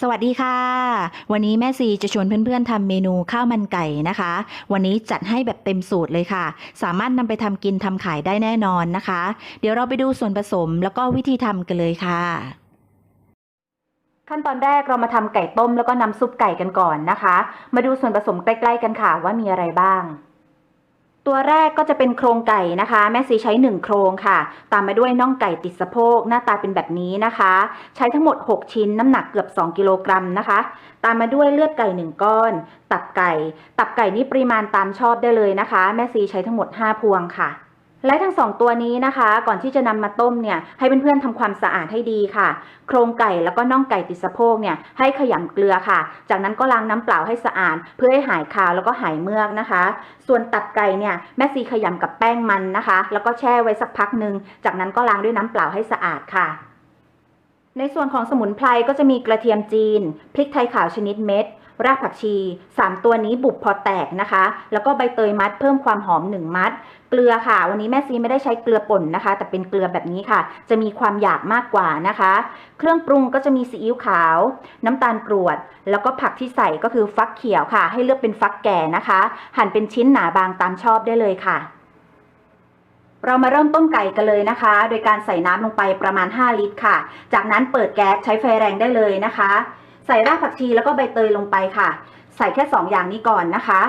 สวัสดีค่ะ วันนี้แม่ซีจะชวนเพื่อนๆทำเมนูข้าวมันไก่นะคะ วันนี้จัดให้แบบเต็มสูตรเลยค่ะ สามารถนำไปทำกินทำขายได้แน่นอนนะคะ เดี๋ยวเราไปดูส่วนผสมแล้วก็วิธีทำกันเลยค่ะ ขั้นตอนแรกเรามาทำไก่ต้มแล้วก็น้ำซุปไก่กันก่อนนะคะ มาดูส่วนผสมใกล้ ๆ กันค่ะว่ามีอะไรบ้าง ตัวแรกก็จะเป็นโครงไก่นะคะ แม่ซีใช้ 1 โครงค่ะ ตามมาด้วยน่องไก่ติดสะโพกหน้าตาเป็นแบบนี้นะคะ ใช้ทั้งหมด 6 ชิ้นน้ำหนักเกือบ 2 กิโลกรัมนะคะ ตามมาด้วยเลือดไก่ 1 ก้อน ตับไก่ ตับไก่นี่ปริมาณตามชอบได้เลยนะคะ แม่ซีใช้ทั้งหมด 5 พวงค่ะ และทั้งสองตัวนี้นะคะ ก่อนที่จะนำมาต้มเนี่ยให้เพื่อนๆทำความสะอาดให้ดีค่ะ โครงไก่แล้วก็น่องไก่ติดสะโพกเนี่ยให้ขยำเกลือค่ะ จากนั้นก็ล้างน้ำเปล่าให้สะอาด เพื่อให้หายคาวแล้วก็หายเมือกนะคะ ส่วนตับไก่เนี่ยแม่ซีขยำกับแป้งมันนะคะ แล้วก็แช่ไว้สักพักหนึ่งจากนั้นก็ล้างด้วยน้ำเปล่าให้สะอาดค่ะในส่วนของสมุนไพรก็จะมีกระเทียมจีน พริกไทยขาวชนิดเม็ด รากผักชี 3 ตัวนี้บุบพอแตกนะคะ แล้วก็ใบเตยมัดเพิ่มความหอม 1 มัด เกลือค่ะ วันนี้แม่ซีไม่ได้ใช้เกลือป่นนะคะ แต่เป็นเกลือแบบนี้ค่ะ จะมีความหยาบมากกว่านะคะ เครื่องปรุงก็จะมีซีอิ๊วขาว น้ำตาลกรวด แล้วก็ผักที่ใส่ก็คือฟักเขียวค่ะ ให้เลือกเป็นฟักแก่นะคะ หั่นเป็นชิ้นหนาบางตามชอบได้เลยค่ะเรามาเริ่มต้มไก่กันเลยนะคะ โดยการใส่น้ำลงไปประมาณ 5 ลิตรค่ะ จากนั้นเปิดแก๊สใช้ไฟแรงได้เลยนะคะ ใส่รากผักชีแล้วก็ใบเตยลงไปค่ะ ใส่แค่2อย่างนี้ก่อนนะคะ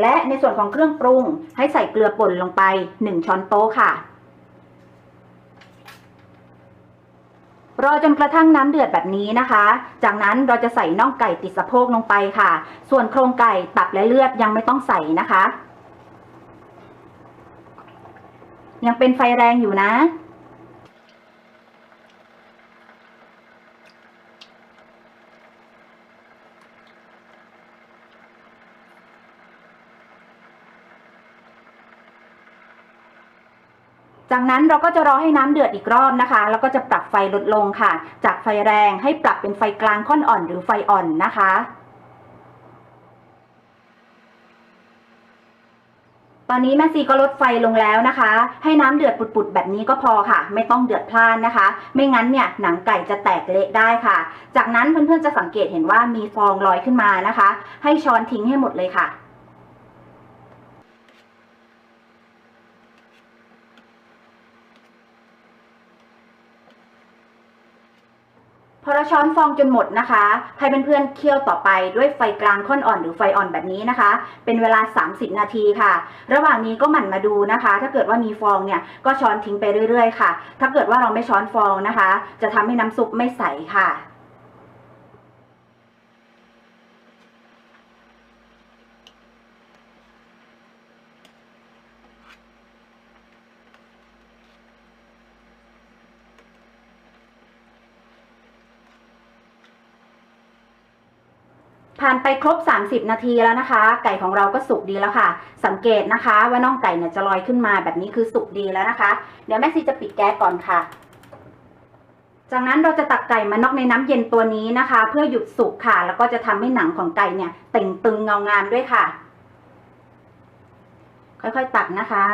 และในส่วนของเครื่องปรุงให้ใส่เกลือป่นลงไป 1 ช้อนโต๊ะค่ะ รอจนกระทั่งน้ำเดือดแบบนี้นะคะ จากนั้นเราจะใส่น่องไก่ติดสะโพกลงไปค่ะ ส่วนโครงไก่ตับและเลือดยังไม่ต้องใส่นะคะ ยังเป็นไฟแรงอยู่นะ จากนั้นเราก็จะรอให้น้ำเดือดอีกรอบนะคะ แล้วก็จะปรับไฟลดลงค่ะ จากไฟแรงให้ปรับเป็นไฟกลางค่อนอ่อนหรือไฟอ่อนนะคะ ตอนนี้แม่ซีก็ลดไฟลงแล้วนะคะ ให้น้ำเดือดปุดๆแบบนี้ก็พอค่ะ ไม่ต้องเดือดพล่านนะคะ ไม่งั้นเนี่ยหนังไก่จะแตกเละได้ค่ะ จากนั้นเพื่อนๆจะสังเกตเห็นว่ามีฟองลอยขึ้นมานะคะ ให้ช้อนทิ้งให้หมดเลยค่ะ พอ เราช้อนฟองจนหมดนะคะ ให้เพื่อนๆเคี่ยวต่อไปด้วยไฟกลางค่อนอ่อนหรือไฟอ่อนแบบนี้นะคะ เป็นเวลา 30 นาทีค่ะ ระหว่างนี้ก็หมั่นมาดูนะคะ ถ้าเกิดว่ามีฟองเนี่ยก็ช้อนทิ้งไปเรื่อยๆ ค่ะ ถ้าเกิดว่าเราไม่ช้อนฟองนะคะ จะทำให้น้ำซุปไม่ใสค่ะ ผ่านไปครบ 30 นาทีแล้วนะคะ ไก่ของเราก็สุกดีแล้วค่ะ สังเกตนะคะ ว่าน่องไก่เนี่ยจะลอยขึ้นมาแบบนี้คือสุกดีแล้วนะคะ เดี๋ยวแม่ซีจะปิดแก๊สก่อนค่ะ จากนั้นเราจะตักไก่มานอกในน้ำเย็นตัวนี้นะคะ เพื่อหยุดสุกค่ะ แล้วก็จะทำให้หนังของไก่เนี่ยเต่งตึงเงางามด้วยค่ะ ค่อยๆตักนะคะ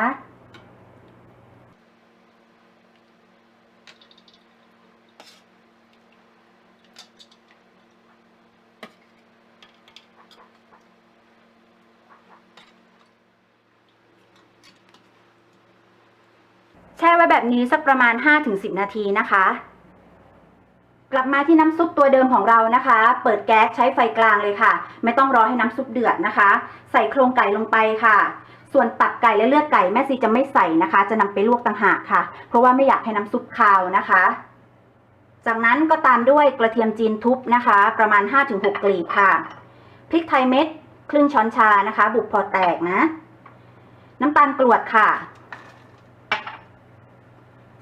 แช่ไว้แบบนี้สักประมาณ 5-10 นาทีนะคะ กลับมาที่น้ำซุปตัวเดิมของเรานะคะ เปิดแก๊สใช้ไฟกลางเลยค่ะ ไม่ต้องรอให้น้ำซุปเดือดนะคะ ใส่โครงไก่ลงไปค่ะ ส่วนตับไก่และเลือดไก่แม่ซีจะไม่ใส่นะคะ จะนำไปลวกต่างหากค่ะ เพราะว่าไม่อยากให้น้ำซุปคาวนะคะ จากนั้นก็ตามด้วยกระเทียมจีนทุบนะคะ ประมาณ 5-6 กลีบค่ะ พริกไทยเม็ดครึ่งช้อนชานะคะ บุกพอแตกนะ น้ำตาลกรวดค่ะ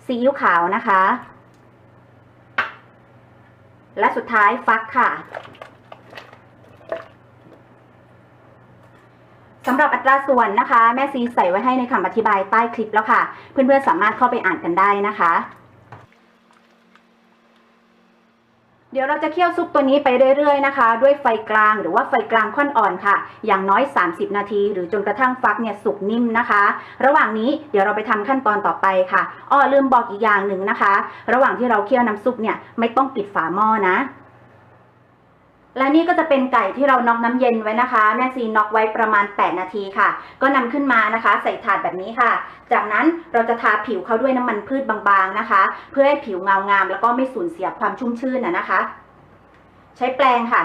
ซีอิ๊วขาวนะคะ และสุดท้ายฟักค่ะสำหรับอัตราส่วนนะคะ แม่ซีใส่ไว้ให้ในคำอธิบายใต้คลิปแล้วค่ะ เพื่อนๆสามารถเข้าไปอ่านกันได้นะคะ เดี๋ยวเราจะเคี่ยวซุปตัวนี้ไปเรื่อยๆนะคะ ด้วยไฟกลางหรือว่าไฟกลางค่อนอ่อนค่ะ อย่างน้อย 30 นาที หรือจนกระทั่งฟักเนี่ยสุกนิ่มนะคะ ระหว่างนี้เดี๋ยวเราไปทำขั้นตอนต่อไปค่ะอ้อลืมบอกอีกอย่างหนึ่งนะคะ ระหว่างที่เราเคี่ยวน้ำซุปเนี่ยไม่ต้องปิดฝาหม้อนะ และนี่ก็จะเป็นไก่ที่เราน็อกน้ำเย็นไว้นะคะ แม่ซีน็อกไว้ประมาณ 8 นาทีค่ะ ก็นำขึ้นมานะคะ ใส่ถาดแบบนี้ค่ะ จากนั้นเราจะทาผิวเขาด้วยน้ำมันพืชบางๆนะคะ เพื่อให้ผิวเงางาม แล้วก็ไม่สูญเสียความชุ่มชื่นนะนะคะ ใช้แปรงค่ะ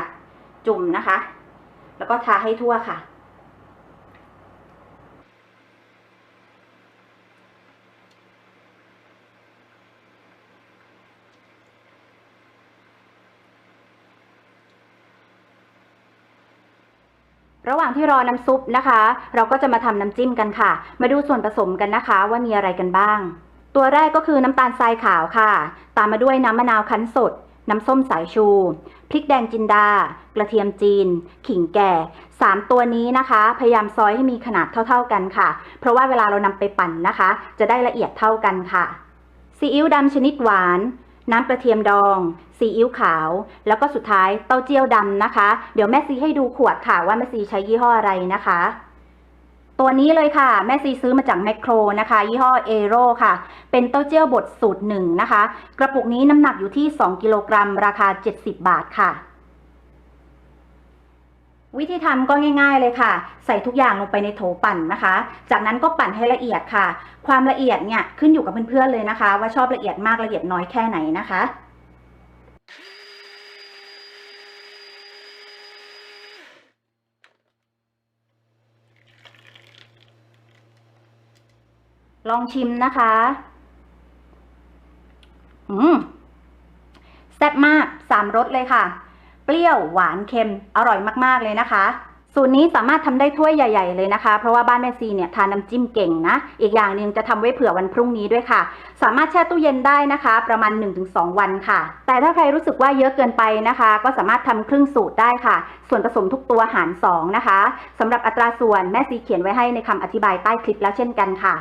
จุ่มนะคะ แล้วก็ทาให้ทั่วค่ะ ระหว่างที่รอน้ำซุปนะคะ เราก็จะมาทำน้ำจิ้มกันค่ะ มาดูส่วนผสมกันนะคะ ว่ามีอะไรกันบ้าง ตัวแรกก็คือน้ำตาลทรายขาวค่ะ ตามมาด้วยน้ำมะนาวคั้นสด น้ำส้มสายชู พริกแดงจินดา กระเทียมจีน ขิงแก่ 3 ตัวนี้นะคะ พยายามซอยให้มีขนาดเท่า ๆกันค่ะ เพราะว่าเวลาเรานำไปปั่นนะคะ จะได้ละเอียดเท่ากันค่ะซีอิ๊วดำชนิดหวาน น้ำกระเทียมดอง ซีอิ๊วขาว แล้วก็สุดท้ายเต้าเจี้ยวดำนะคะ เดี๋ยวแม่ซีให้ดูขวดค่ะว่าแม่ซีใช้ยี่ห้ออะไรนะคะ ตัวนี้เลยค่ะ แม่ซีซื้อมาจากแมคโครนะคะ ยี่ห้อเอโรค่ะ เป็นเต้าเจี้ยวบดสูตรหนึ่งนะคะ กระปุกนี้น้ำหนักอยู่ที่ 2 กิโลกรัม ราคา 70 บาทค่ะ วิธีทำก็ง่าย ๆเลยค่ะ ใส่ทุกอย่างลงไปในโถปั่นนะคะ จากนั้นก็ปั่นให้ละเอียดค่ะ ความละเอียดเนี่ยขึ้นอยู่กับเพื่อนๆเลยนะคะ ว่าชอบละเอียดมากละเอียดน้อยแค่ไหนนะคะลองชิมนะคะ อืม แซ่บมาก สามรสเลยค่ะ เปรี้ยวหวานเค็มอร่อยมากๆเลยนะคะ สูตรนี้สามารถทำได้ถ้วยใหญ่ ๆ เลยนะคะ เพราะว่าบ้านแม่ซีเนี่ยทานน้ำจิ้มเก่งนะ อีกอย่างหนึ่งจะทำไว้เผื่อวันพรุ่งนี้ด้วยค่ะ สามารถแช่ตู้เย็นได้นะคะ ประมาณ 1-2 วันค่ะ แต่ถ้าใครรู้สึกว่าเยอะเกินไปนะคะ ก็สามารถทำครึ่งสูตรได้ค่ะ ส่วนผสมทุกตัวหาร 2 นะคะสำหรับอัตราส่วนแม่ซีเขียนไว้ให้ในคำอธิบายใต้คลิปแล้วเช่นกันค่ะ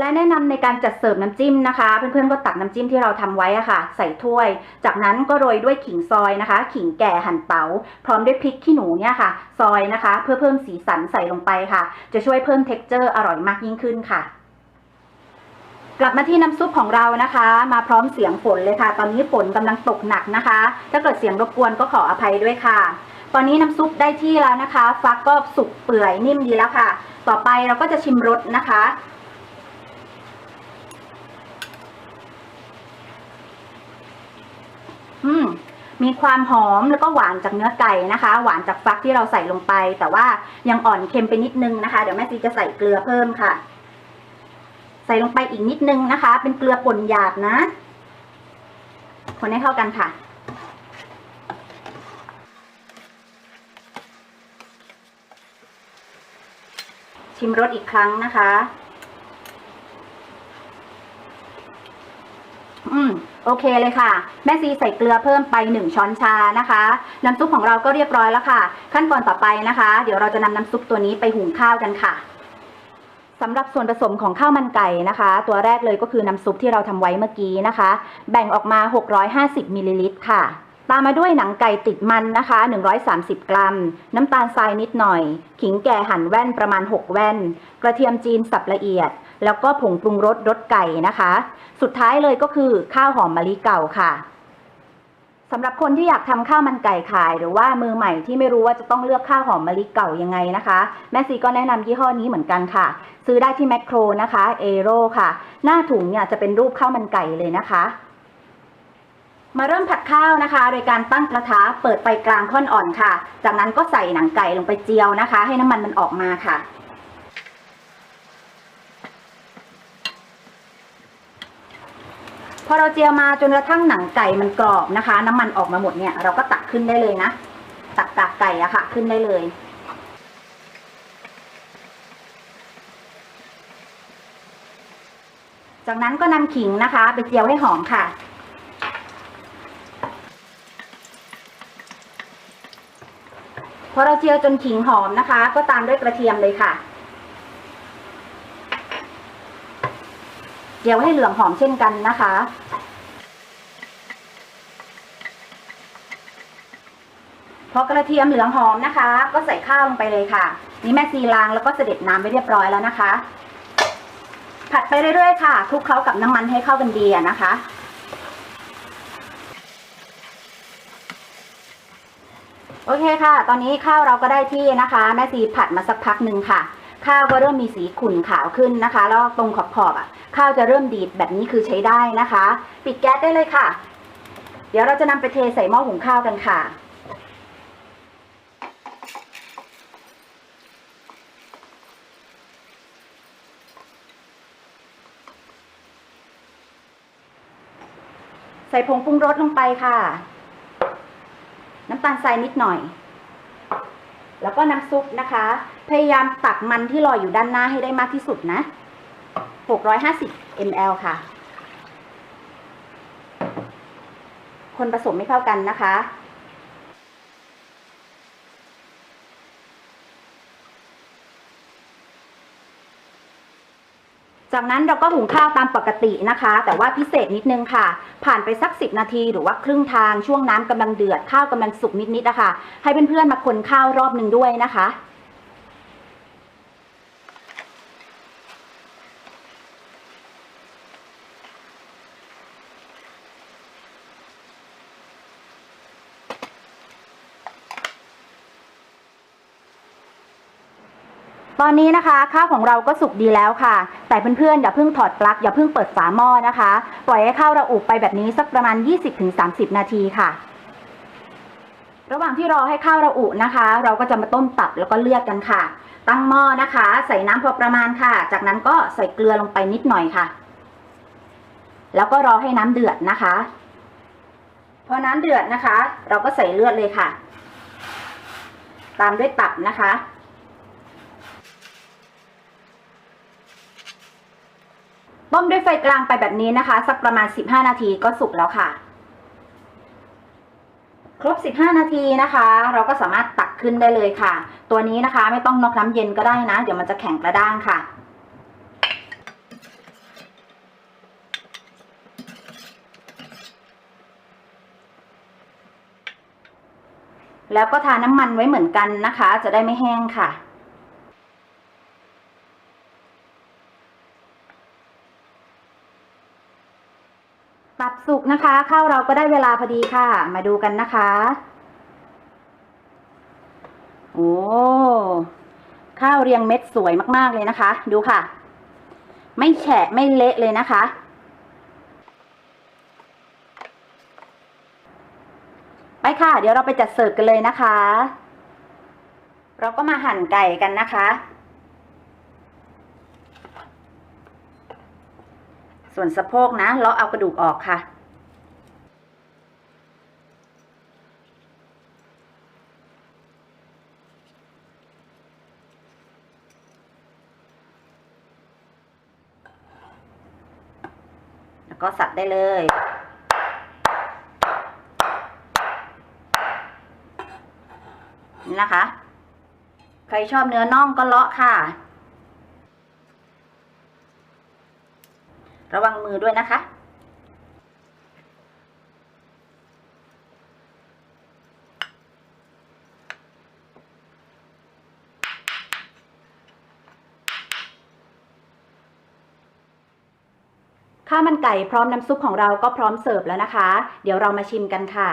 และแนะนำในการจัดเสิร์ฟน้ำจิ้มนะคะ เพื่อนๆก็ตักน้ำจิ้มที่เราทำไว้อะค่ะ ใส่ถ้วย จากนั้นก็โรยด้วยขิงซอยนะคะ ขิงแก่หั่นเตาพร้อมด้วยพริกขี้หนูเนี่ยค่ะ ซอยนะคะ เพื่อเพิ่มสีสันใส่ลงไปค่ะ จะช่วยเพิ่มเท็กเจอร์อร่อยมากยิ่งขึ้นค่ะกลับมาที่น้ำซุปของเรานะคะ มาพร้อมเสียงฝนเลยค่ะ ตอนนี้ฝนกำลังตกหนักนะคะ ถ้าเกิดเสียงรบกวนก็ขออภัยด้วยค่ะ ตอนนี้น้ำซุปได้ที่แล้วนะคะ ฟักก็สุกเปื่อยนิ่มดีแล้วค่ะ ต่อไปเราก็จะชิมรสนะคะ อื มีความหอมแล้วก็หวานจากเนื้อไก่นะคะ หวานจากฟักที่เราใส่ลงไป แต่ว่ายังอ่อนเค็มไปนิดนึงนะคะ เดี๋ยวแม่ซีจะใส่เกลือเพิ่มค่ะ ใส่ลงไปอีกนิดนึงนะคะ เป็นเกลือป่นหยาบนะ คนให้เข้ากันค่ะชิมรสอีกครั้งนะคะ อืม โอเคเลยค่ะ แม่ซีใส่เกลือเพิ่มไป 1 ช้อนชานะคะ น้ำซุปของเราก็เรียบร้อยแล้วค่ะ ขั้นตอนต่อไปนะคะ เดี๋ยวเราจะนำน้ำซุปตัวนี้ไปหุงข้าวกันค่ะสำหรับส่วนผสมของข้าวมันไก่นะคะ ตัวแรกเลยก็คือน้ำซุปที่เราทำไว้เมื่อกี้นะคะ แบ่งออกมา 650มิลลิลิตรค่ะตามมาด้วยหนังไก่ติดมันนะคะ 130 กรัม น้ำตาลทรายนิดหน่อย ขิงแก่หั่นแว่นประมาณ 6 แว่น กระเทียมจีนสับละเอียด แล้วก็ผงปรุงรสรสไก่นะคะ สุดท้ายเลยก็คือข้าวหอมมะลิเก่าค่ะสำหรับคนที่อยากทำข้าวมันไก่ขาย หรือว่ามือใหม่ที่ไม่รู้ว่าจะต้องเลือกข้าวหอมมะลิเก่ายังไงนะคะ แม่ซีก็แนะนำยี่ห้อนี้เหมือนกันค่ะ ซื้อได้ที่แมคโครนะคะเอโรค่ะ หน้าถุงเนี่ยจะเป็นรูปข้าวมันไก่เลยนะคะ มาเริ่มผัดข้าวนะคะ โดยการตั้งกระทะเปิดไฟกลางค่อนอ่อนค่ะ จากนั้นก็ใส่หนังไก่ลงไปเจียวนะคะ ให้น้ำมันมันออกมาค่ะ อเราเจียวมาจนกระทั่งหนังไก่มันกรอบนะคะ น้ำมันออกมาหมดเนี่ย เราก็ตักขึ้นได้เลยนะ ตักกากไก่อะค่ะ ขึ้นได้เลย จากนั้นก็นำขิงนะคะ ไปเจียวให้หอมค่ะพอเราเจียวจนขิงหอมนะคะ ก็ตามด้วยกระเทียมเลยค่ะ เจียวให้เหลืองหอมเช่นกันนะคะ พอกระเทียมเหลืองหอมนะคะ ก็ใส่ข้าวลงไปเลยค่ะ นี่แม่ซีล้างแล้วก็เสด็จน้ำไปเรียบร้อยแล้วนะคะ ผัดไปเรื่อยๆค่ะคลุกเคล้ากับน้ำมันให้เข้ากันดีอะนะคะโอเคค่ะ ตอนนี้ข้าวเราก็ได้ที่นะคะ แม่ซีผัดมาสักพักหนึ่งค่ะ ข้าวก็เริ่มมีสีขุ่นขาวขึ้นนะคะ แล้วตรงขอบขอบอะ ข้าวจะเริ่มดีดแบบนี้คือใช้ได้นะคะ ปิดแก๊สได้เลยค่ะ เดี๋ยวเราจะนำไปเทใส่หม้อหุงข้าวกันค่ะใส่ผงปรุงรสลงไปค่ะ น้ำตาลทรายนิดหน่อย แล้วก็น้ำซุปนะคะ พยายามตักมันที่ลอยอยู่ด้านหน้าให้ได้มากที่สุดนะ 650 ml ค่ะ คนผสมไม่เข้ากันนะคะ จากนั้นเราก็หุงข้าวตามปกตินะคะ แต่ว่าพิเศษนิดนึงค่ะ ผ่านไปสัก 10 นาทีหรือว่าครึ่งทางช่วงน้ำกำลังเดือดข้าวกำลังสุกนิดๆนะคะ ให้เพื่อนๆมาคนข้าวรอบหนึ่งด้วยนะคะ ตอนนี้นะคะข้าวของเราก็สุกดีแล้วค่ะ แต่เพื่อนๆอย่าเพิ่งถอดปลั๊กอย่าเพิ่งเปิดฝาหม้อนะคะ ปล่อยให้ข้าวเราอุบไปแบบนี้สักประมาณ 20-30 นาทีค่ะ ระหว่างที่รอให้ข้าวเราอุนะคะ เราก็จะมาต้มตับแล้วก็เลือดกันค่ะ ตั้งหม้อนะคะ ใส่น้ำพอประมาณค่ะ จากนั้นก็ใส่เกลือลงไปนิดหน่อยค่ะ แล้วก็รอให้น้ำเดือดนะคะพอน้ำเดือดนะคะ เราก็ใส่เลือดเลยค่ะ ตามด้วยตับนะคะ ต้มด้วยไฟกลางไปแบบนี้นะคะ สักประมาณ 15 นาทีก็สุกแล้วค่ะ ครบ 15 นาทีนะคะ เราก็สามารถตักขึ้นได้เลยค่ะ ตัวนี้นะคะไม่ต้องนอกน้ำเย็นก็ได้นะ เดี๋ยวมันจะแข็งกระด้างค่ะแล้วก็ทาน้ำมันไว้เหมือนกันนะคะ จะได้ไม่แห้งค่ะ ตับสุกนะคะข้าวเราก็ได้เวลาพอดีค่ะ มาดูกันนะคะ โอ้ข้าวเรียงเม็ดสวยมากๆเลยนะคะ ดูค่ะ ไม่แฉะไม่เละเลยนะคะ ไปค่ะ เดี๋ยวเราไปจัดเสิร์ฟกันเลยนะคะ เราก็มาหั่นไก่กันนะคะ ส่วนสะโพกนะเลาะเอากระดูกออกค่ะ แล้วก็สับได้เลยนี่นะคะ ใครชอบเนื้อน่องก็เลาะค่ะ ระวัง มือด้วยนะคะ ข้าวมันไก่พร้อมน้ำซุปของเราก็พร้อมเสิร์ฟแล้วนะคะ เดี๋ยวเรามาชิมกันค่ะ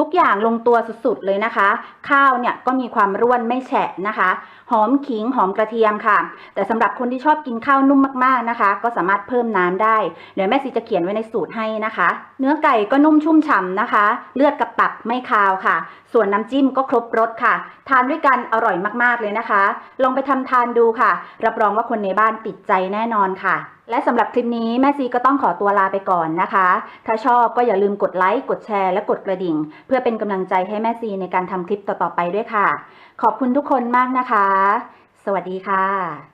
ทุกอย่างลงตัวสุดๆเลยนะคะ ข้าวเนี่ยก็มีความร่วนไม่แฉะนะคะ หอมขิงหอมกระเทียมค่ะ แต่สำหรับคนที่ชอบกินข้าวนุ่มมากๆนะคะ ก็สามารถเพิ่มน้ำได้ เดี๋ยวแม่ซีจะเขียนไว้ในสูตรให้นะคะ เนื้อไก่ก็นุ่มชุ่มฉ่ำนะคะ เลือดกับตับไม่คาวค่ะ ส่วนน้ำจิ้มก็ครบรสค่ะ ทานด้วยกันอร่อยมากๆเลยนะคะ ลองไปทำทานดูค่ะ รับรองว่าคนในบ้านติดใจแน่นอนค่ะ และสำหรับคลิปนี้แม่ซีก็ต้องขอตัวลาไปก่อนนะคะ ถ้าชอบก็อย่าลืมกดไลค์กดแชร์และกดกระดิ่ง เพื่อเป็นกำลังใจให้แม่ซีในการทำคลิปต่อๆไปด้วยค่ะ ขอบคุณทุกคนมากนะคะ สวัสดีค่ะ